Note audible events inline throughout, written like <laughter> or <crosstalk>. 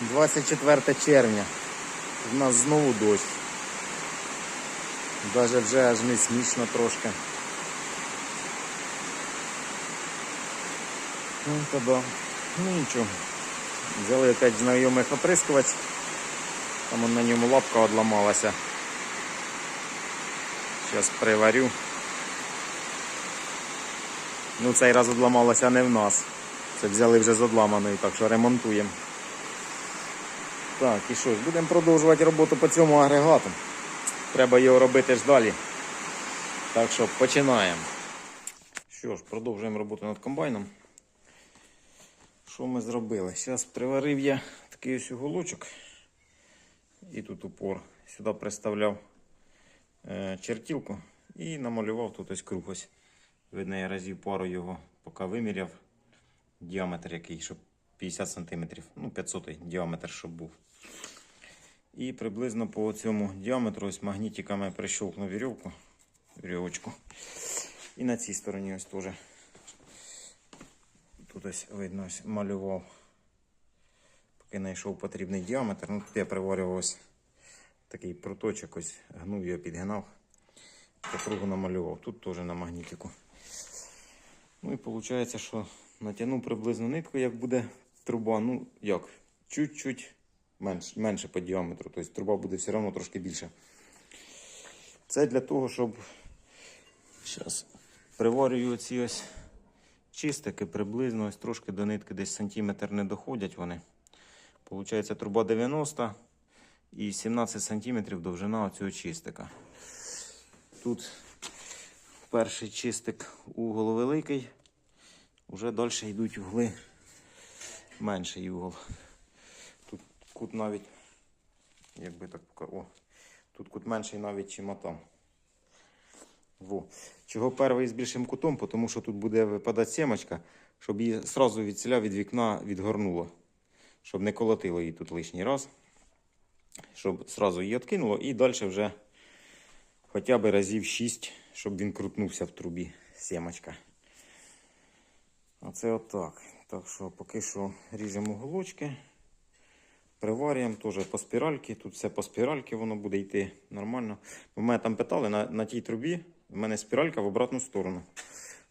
24 червня. У нас знову дощ. Даже вже аж не смішно трошки. Ну, то да. Ну нічого. Взяли опять знайомих оприскувач. Там на ньому лапка одламалася. Зараз приварю. Ну, цей раз одламалося не в нас. Це взяли вже з одламаною, так що ремонтуємо. Так, і що ж, будемо продовжувати роботу по цьому агрегату. Треба його робити ж далі. Так що починаємо. Що ж, продовжуємо роботу над комбайном. Що ми зробили? Зараз приварив я такий ось уголочок. І тут упор. Сюди приставляв е, чертілку і намалював тут ось круг ось. Видно, я разів пару його поки виміряв. Діаметр який, щоб 50 см. Ну, 500 діаметр, щоб був. І приблизно по цьому діаметру ось магнітиками прищовкнув вірьовку, вірьовочку. І на цій стороні ось теж. Тут ось видно ось малював. Поки знайшов потрібний діаметр. Ну, тут я приварював ось такий проточок, ось гнув його, підгинав. По кругу намалював. Тут теж на магнітику. Ну і виходить, що натягнув приблизно нитку, як буде труба. Ну, як? Чуть-чуть менше, менше по діаметру. Тобто труба буде все одно трошки більше. Це для того, щоб зараз приварюю оці ось чистики приблизно ось трошки до нитки десь сантиметр не доходять вони. Получається труба 90 і 17 сантиметрів довжина цього чистика. Тут перший чистик угол великий, вже далі йдуть угли менший угол. Кут навіть, якби так пока- о, тут кут менший навіть, чим там. Во. Чого перший з більшим кутом? Тому що тут буде випадати сімочка, щоб її одразу від ціля від вікна відгорнуло. Щоб не колотило її тут лишній раз. Щоб одразу її відкинуло і далі вже хоча б разів 6, щоб він крутнувся в трубі сімочка. Оце отак. Так що поки що ріжемо голочки. Приварюємо теж по спіральки. Тут все по спіральки воно буде йти нормально. У мене там питали на, на тій трубі, в мене спіралька в обратну сторону.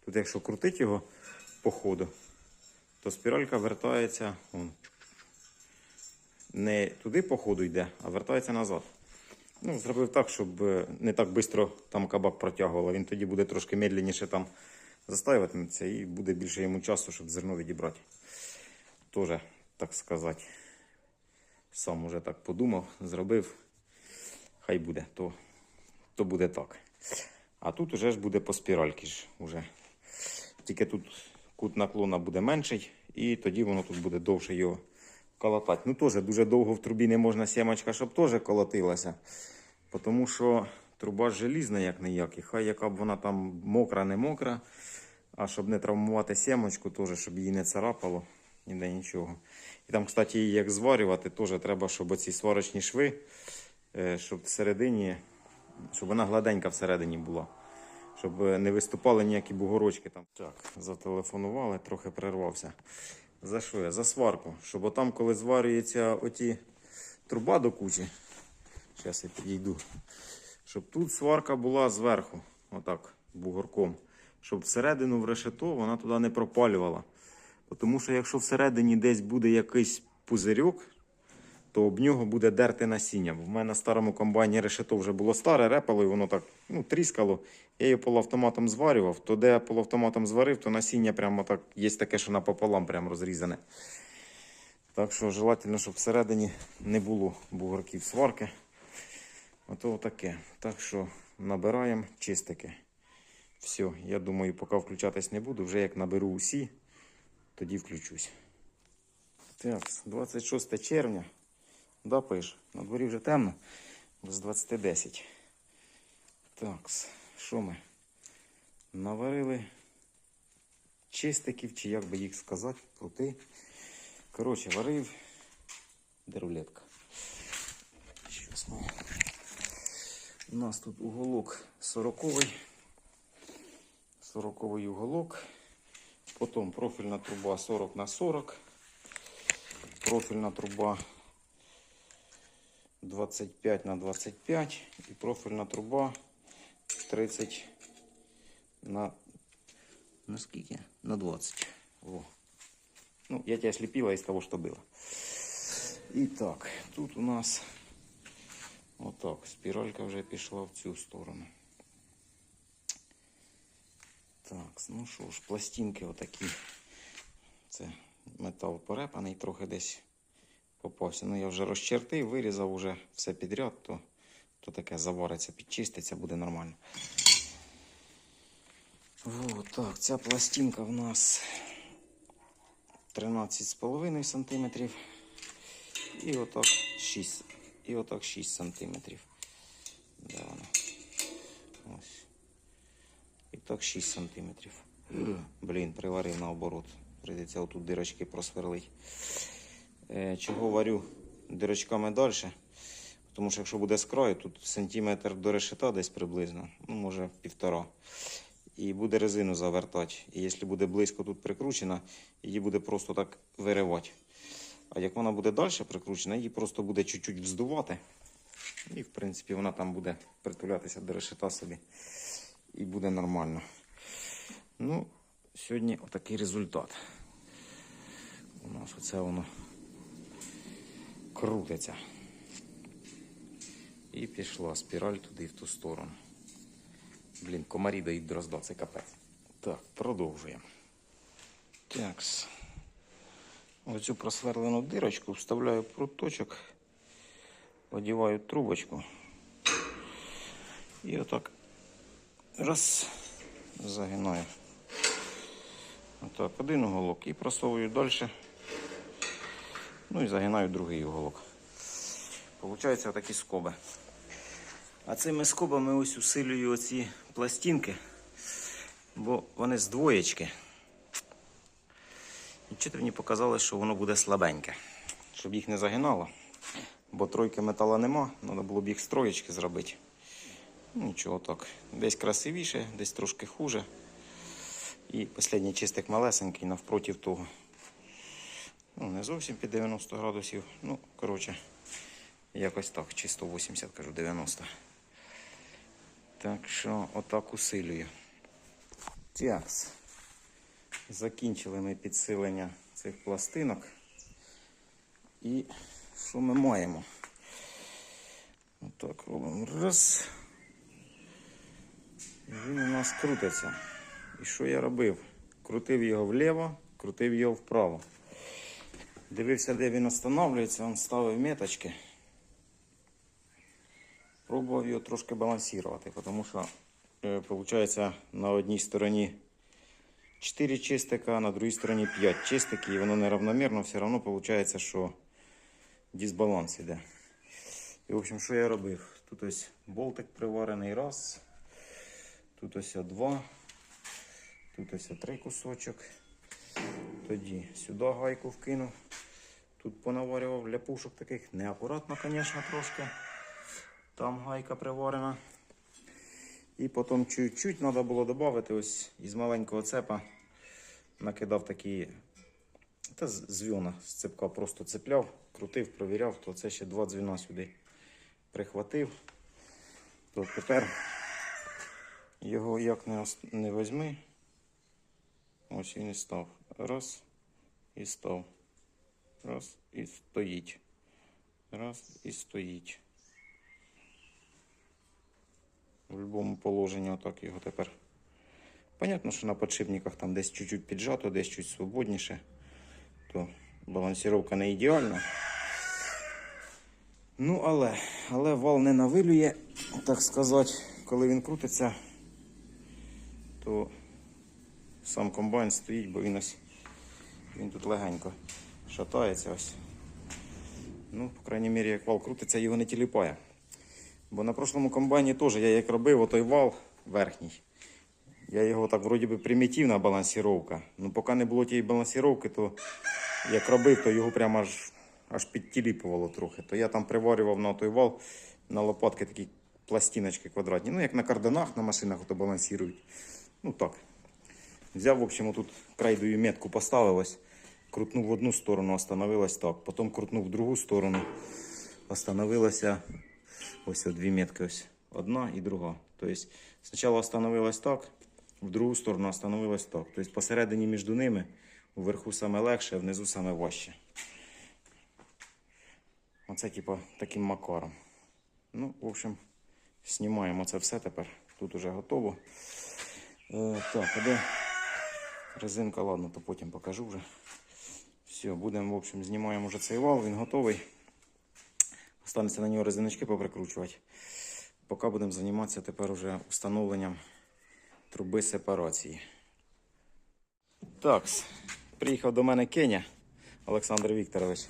Тут, якщо крутити його по ходу, то спіралька вертається вон, не туди по ходу йде, а вертається назад. Ну, зробив так, щоб е, не так швидко там кабак протягувало. Він тоді буде трошки медленніше там застаюватиметься і буде більше йому часу, щоб зерно відібрати. Тоже, так сказати, сам уже так подумав, зробив. Хай буде, то, то буде так. А тут уже ж буде по спіральки ж уже. Тільки тут кут наклона буде менший, і тоді воно тут буде довше його колотати. Ну теж дуже довго в трубі не можна сімочка, щоб теж колотилася. Тому що труба желізна, як не як. І хай яка б вона там мокра, не мокра. А щоб не травмувати сімочку, теж, щоб її не царапало, ніде нічого. І там, кстати, її як зварювати, теж треба, щоб оці сварочні шви, е, щоб всередині, щоб вона гладенька всередині була. Щоб е, не виступали ніякі бугорочки там. Так, зателефонували, трохи перервався. За що я? За сварку. Щоб отам, коли зварюється оті труба до кучі, зараз я підійду, щоб тут сварка була зверху, отак, бугорком. Щоб всередину в решето вона туди не пропалювала. Тому що якщо всередині десь буде якийсь пузирьок, то об нього буде дерти насіння. Бо в мене на старому комбайні решето вже було старе, репало, і воно так ну, тріскало. Я її полуавтоматом зварював, то де я полуавтоматом зварив, то насіння прямо так є таке, що напополам прямо розрізане. Так що желательно, щоб всередині не було бугорків сварки. Ото таке. Так що набираємо чистики. Все, я думаю, поки включатись не буду. Вже як наберу усі, тоді включусь. Так, 26 червня. Да. На дворі вже темно. З 20.10. Так, що ми? Наварили чистиків, чи як би їх сказати, крути. Коротше, варив. Де рулетка? Щас ми. У нас тут уголок 40-й. 40-й уголок. Потім профільна труба 40 на 40. Профільна труба 25 на 25 і профільна труба 30 на, на скільки? На 20. О. Ну, я тебя слепила из того, что было. Итак, тут у нас отак, спіралька вже пішла в цю сторону. Так, ну що ж, пластинки отакі. Це метал порепаний, трохи десь попався. Ну, я вже розчертив, вирізав уже все підряд, то, то таке завариться, підчиститься, буде нормально. Вот так, ця пластинка в нас 13,5 см. І отак 6. І отак 6 см. Де вона? Ось. Так 6 см. <clears throat> Блін, приварив наоборот. Прийдеться отут дирочки просверлить. Е, чого варю дирочками далі? Тому що якщо буде з краю, тут сантиметр до решета десь приблизно, ну може півтора. І буде резину завертати. І якщо буде близько тут прикручена, її буде просто так виривати. А як вона буде далі прикручена, її просто буде чуть-чуть вздувати. І, в принципі, вона там буде притулятися до решета собі. І буде нормально. Ну, сьогодні отакий результат. У нас оце воно крутиться. І пішла спіраль туди в ту сторону. Блін, комарі дають дрозда, це капець. Так, продовжуємо. Такс. Оцю просверлену дирочку вставляю в пруточок, одіваю трубочку. І отак раз загинаю. Отак, один уголок і просовую далі. Ну і загинаю другий уголок. Получаються отакі скоби. А цими скобами ось усилюю оці пластинки, бо вони з двоєчки. І мені показали, що воно буде слабеньке, щоб їх не загинало. Бо тройки метала нема, треба було б їх з троєчки зробити. Нічого так. Десь красивіше, десь трошки хуже. І останній чистик малесенький навпроти того. Ну, не зовсім під 90 градусів. Ну, коротше, якось так, чи 180, кажу, 90. Так що отак усилюю. Тякс. Закінчили ми підсилення цих пластинок. І що ми маємо? Отак робимо. Раз. Він у нас крутиться. І що я робив? Крутив його вліво, крутив його вправо. Дивився, де він встановлюється, він ставив меточки. Пробував його трошки балансувати, тому що, виходить, на одній стороні 4 чистика, а на другій стороні 5 чистиків, і воно неравномірно, все одно виходить, що дисбаланс іде. І, в общем, що я робив? Тут ось болтик приварений раз, тут ось два, тут ось три кусочок. Тоді сюди гайку вкинув. Тут понаварював ляпушок таких, неакуратно, звісно, трошки. Там гайка приварена. І потім чуть-чуть треба було додати ось із маленького цепа. Накидав такі, та дзвіна з цепка просто цепляв, крутив, провіряв, то це ще два дзвіна сюди прихватив. То тепер його як не, не возьми. Ось він і став. Раз і став. Раз і стоїть. Раз і стоїть. В будь-якому положенні отак його тепер. Понятно, що на подшипниках там десь чуть-чуть піджато, десь чуть свободніше. То балансіровка не ідеальна. Ну, але, але вал не навилює, так сказати, коли він крутиться, то сам комбайн стоїть, бо він ось він тут легенько шатається ось. Ну, по крайній мірі, як вал крутиться, його не тіліпає. Бо на прошлому комбайні теж я як робив отой вал верхній. Я його так вроді би примітивна балансіровка. Ну поки не було тієї балансіровки, то як робив, то його прямо аж, аж підтіліпувало трохи. То я там приварював на той вал на лопатки такі пластиночки квадратні. Ну, як на карданах на машинах ото балансірують. Ну так. Взяв, в общем, тут крайдою метку поставив ось, крутнув в одну сторону, остановилась так. Потім крутнув в другу сторону. остановилася ось дві метки, ось одна і друга. Тобто спочатку остановилась так, в другу сторону остановилась так. Тобто посередині між ними вверху саме легше, внизу саме важче. Оце, типу, таким макаром. Ну, в общем, знімаємо це все тепер. Тут уже готово. Е, так, а резинка, ладно, то потім покажу вже. Все, будемо, в общем, знімаємо вже цей вал, він готовий. Останеться на нього резиночки поприкручувати. Поки будемо займатися тепер уже встановленням труби сепарації. Так, приїхав до мене Кеня Олександр Вікторович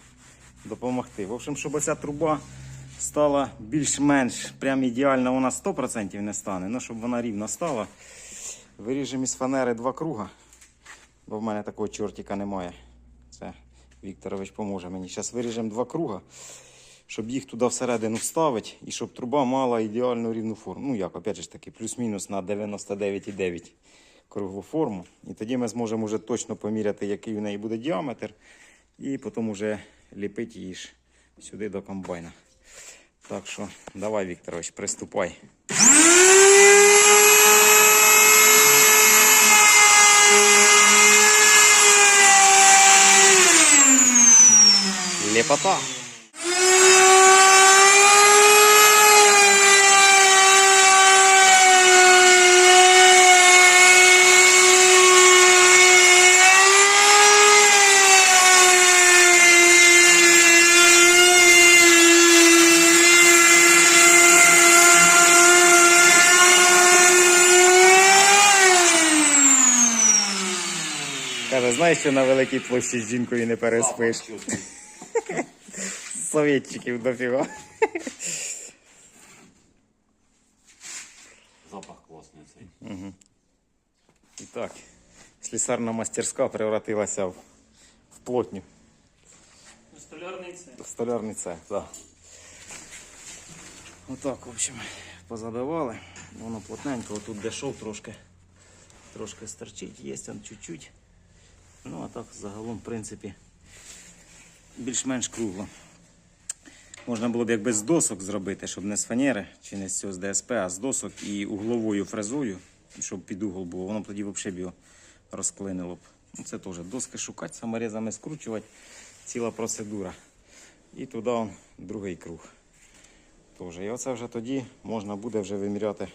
допомогти. В общем, щоб оця труба стала більш-менш прям ідеально, вона 100% не стане, ну щоб вона рівно стала. Виріжемо із фанери два круга, бо в мене такого чортика немає. Це Вікторович поможе мені. Зараз виріжемо два круга, щоб їх туди всередину вставити і щоб труба мала ідеальну рівну форму. Ну як, опять ж таки, плюс-мінус на 99,9 круглу форму. І тоді ми зможемо вже точно поміряти, який у неї буде діаметр, і потім вже ліпити її ж сюди до комбайна. Так що давай, Вікторович, приступай. Лепота. Каже, знаєш, що на великій площі з жінкою не переспиш. Совєтчиків дофіга. Запах класний цей. І так, слісарна мастерська превратилася в, в плотню. Столярний це. В столярний цех, так. Отак, в общем, позабивали. Воно плотненько, отут де шов трошки, трошки стерчить, є там чуть-чуть. Ну, а так загалом, в принципі, більш-менш кругло. Можна було б якби з досок зробити, щоб не з фанери чи не з цього з ДСП, а з досок і угловою фрезою, щоб під угол було. Воно тоді взагалі б його розклинило б. Ну, це теж доски шукати, саморізами скручувати, ціла процедура. І туди он, другий круг. Тоже. І оце вже тоді можна буде вже виміряти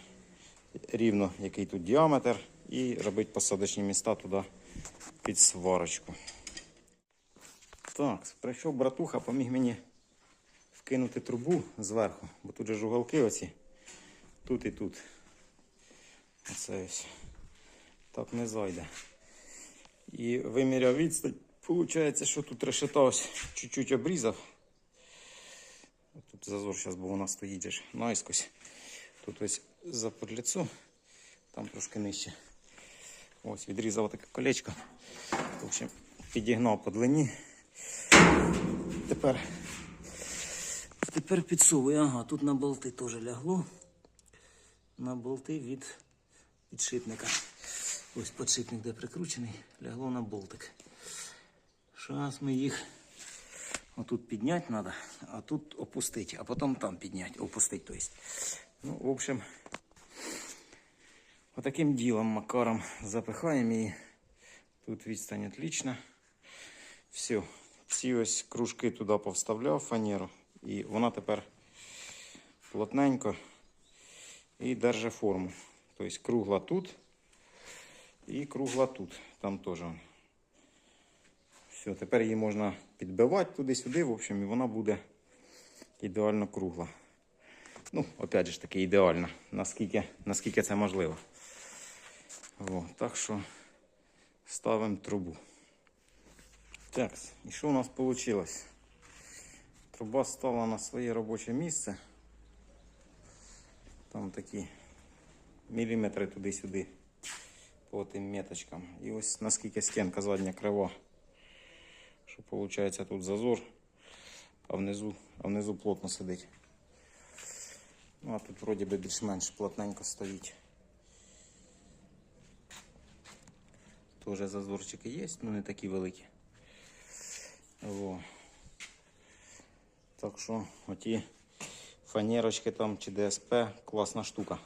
рівно, який тут діаметр, і робити посадочні міста туди під сварочку. Так, прийшов братуха, поміг мені вкинути трубу зверху, бо тут же уголки оці. Тут і тут. Оце ось. Так не зайде. І виміряв відстань. Получається, що тут решета ось чуть-чуть обрізав. Тут зазор зараз, бо вона стоїть ж наискось. Тут ось за подліцо, там трошки нижче. Ось відрізав таке колечко. В общем, підігнав по длині. Тепер, тепер підсовую. Ага, тут на болти теж лягло. На болти від підшипника. Ось подшипник, де прикручений, лягло на болтик. Зараз ми їх отут підняти треба, а тут опустити, а потім там підняти, опустити. То есть. Ну, в общем, отаким ділом макаром запихаємо її. Тут відстань отлично. Все. Всі ось кружки туди повставляв фанеру. І вона тепер плотненько і держить форму. Тобто кругла тут і кругла тут. Там теж. Все, тепер її можна підбивати туди-сюди, в общем, і вона буде ідеально кругла. Ну, опять же таки, ідеально, наскільки, наскільки це можливо. О, так що ставимо трубу. Так, і що у нас вийшло? Труба стала на своє робоче місце. Там такі міліметри туди-сюди по тим меточкам. І ось наскільки стінка задня крива. Що виходить тут зазор, а внизу, а внизу плотно сидить. Ну а тут вроді би більш-менш плотненько стоїть. Тоже зазорчики є, ну не такі великі. О. Так що оті фанерочки там чи ДСП класна штука.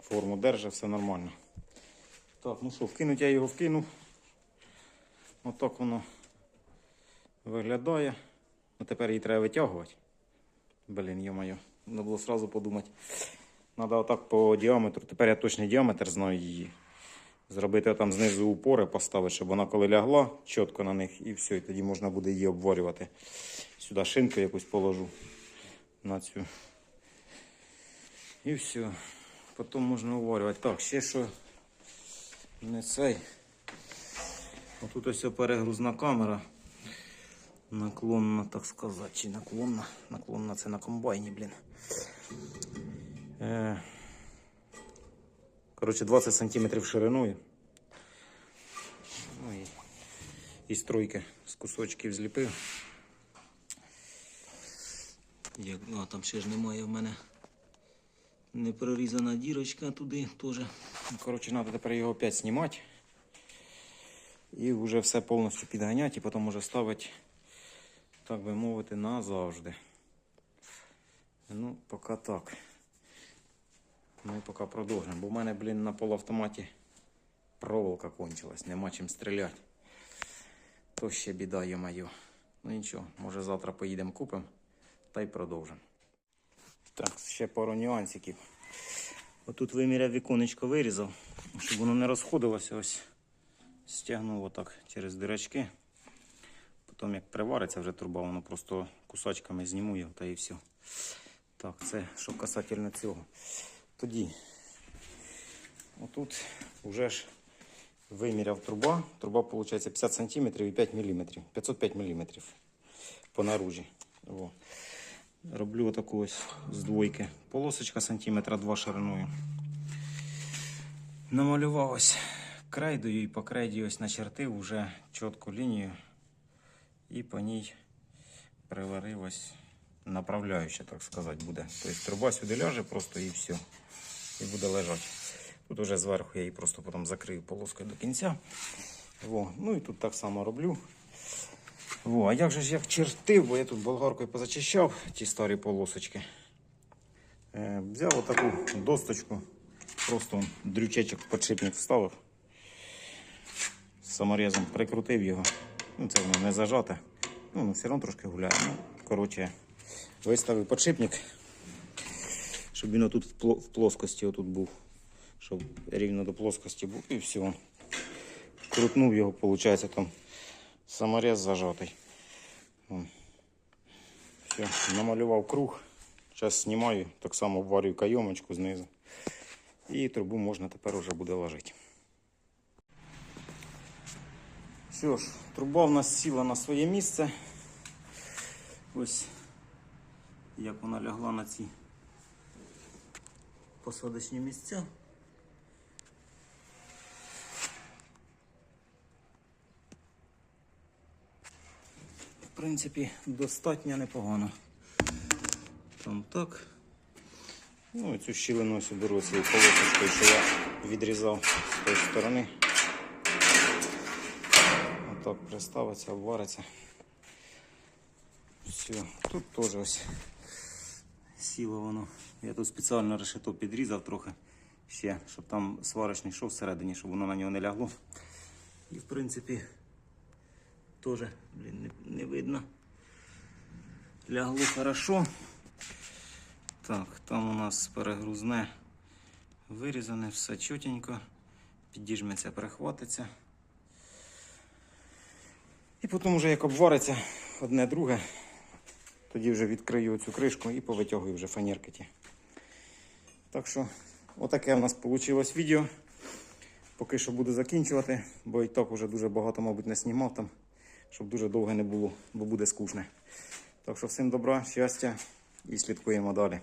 Форму держить, все нормально. Так, ну що, вкинуть я його вкинув. Отак воно виглядає. Ну тепер її треба витягувати. Блін, йо-моє, треба було одразу подумати. Треба отак по діаметру. Тепер я точний діаметр знаю її. Зробити там знизу упори, поставити, щоб вона коли лягла чітко на них і все, і тоді можна буде її обварювати. Сюди шинку якусь положу на цю. І все. Потім можна обварювати. Так, ще що не цей. Отут ось перегрузна камера. Наклонна, так сказати, чи наклонна. Наклонна це на комбайні, блін. Е, Коротше, 20 см шириною. Ну і, і стройки з кусочків зліпив. Як, а, там ще ж немає в мене не прорізана дірочка туди теж. Коротше, треба тепер його опять знімати. І вже все повністю підганяти, і потім вже ставити, так би мовити, назавжди. Ну, поки так. Ми поки продовжимо. Бо в мене, блін, на полуавтоматі проволока кончилась, нема чим стріляти. То ще біда, йо-моє. Ну нічого, може завтра поїдемо купимо та й продовжимо. Так, ще пару нюансиків. Отут виміряв віконечко вирізав, щоб воно не розходилося. Ось стягнув отак через дирочки. Потім як привариться вже труба, воно просто кусачками зніму його та і все. Так, це що касательно цього. Тоді, отут вже ж виміряв труба. Труба виходить 50 см і 5 мм. 505 мм по наружі. О. Роблю отаку ось з двойки. Полосочка сантиметра 2 шириною. Намалював ось крейдою і по крейді ось начертив вже чітку лінію і по ній приварив ось направляюча, так сказати, буде. Тобто труба сюди ляже просто і все. І буде лежати. Тут уже зверху я її просто потім закрию полоскою до кінця. Во. Ну і тут так само роблю. Во. А як же ж я вчертив, бо я тут болгаркою позачищав ті старі полосочки. Е, взяв отаку досточку, просто дрючечок подшипник вставив. Саморезом прикрутив його. Ну, це воно не зажате. Ну, все одно трошки гуляє. Ну, коротше, виставив подшипник, щоб він отут в плоскості отут був. Щоб рівно до плоскості був і все. Крутнув його, виходить, там саморез зажатий. Все, намалював круг. Зараз знімаю, так само варю кайомочку знизу. І трубу можна тепер уже буде ложити. Що ж, труба в нас сіла на своє місце. Ось як вона лягла на ці посадочні місця. В принципі, достатньо непогано. Там так. Ну і цю щілину ось беру цією що я відрізав з тої сторони. Отак приставиться, обвариться. Все, тут теж ось сіло воно. Я тут спеціально решето підрізав трохи ще, щоб там сварочний шов всередині, щоб воно на нього не лягло. І в принципі теж блін, не, не видно. Лягло хорошо. Так, там у нас перегрузне вирізане, все чотенько. Підіжметься, перехватиться. І потім вже як обвариться одне друге, тоді вже відкрию цю кришку і повитягую вже фанерки ті. Так що, отаке в нас вийшло відео. Поки що буду закінчувати, бо і так вже дуже багато, мабуть, не знімав там, щоб дуже довго не було, бо буде скучне. Так що всім добра, щастя і слідкуємо далі.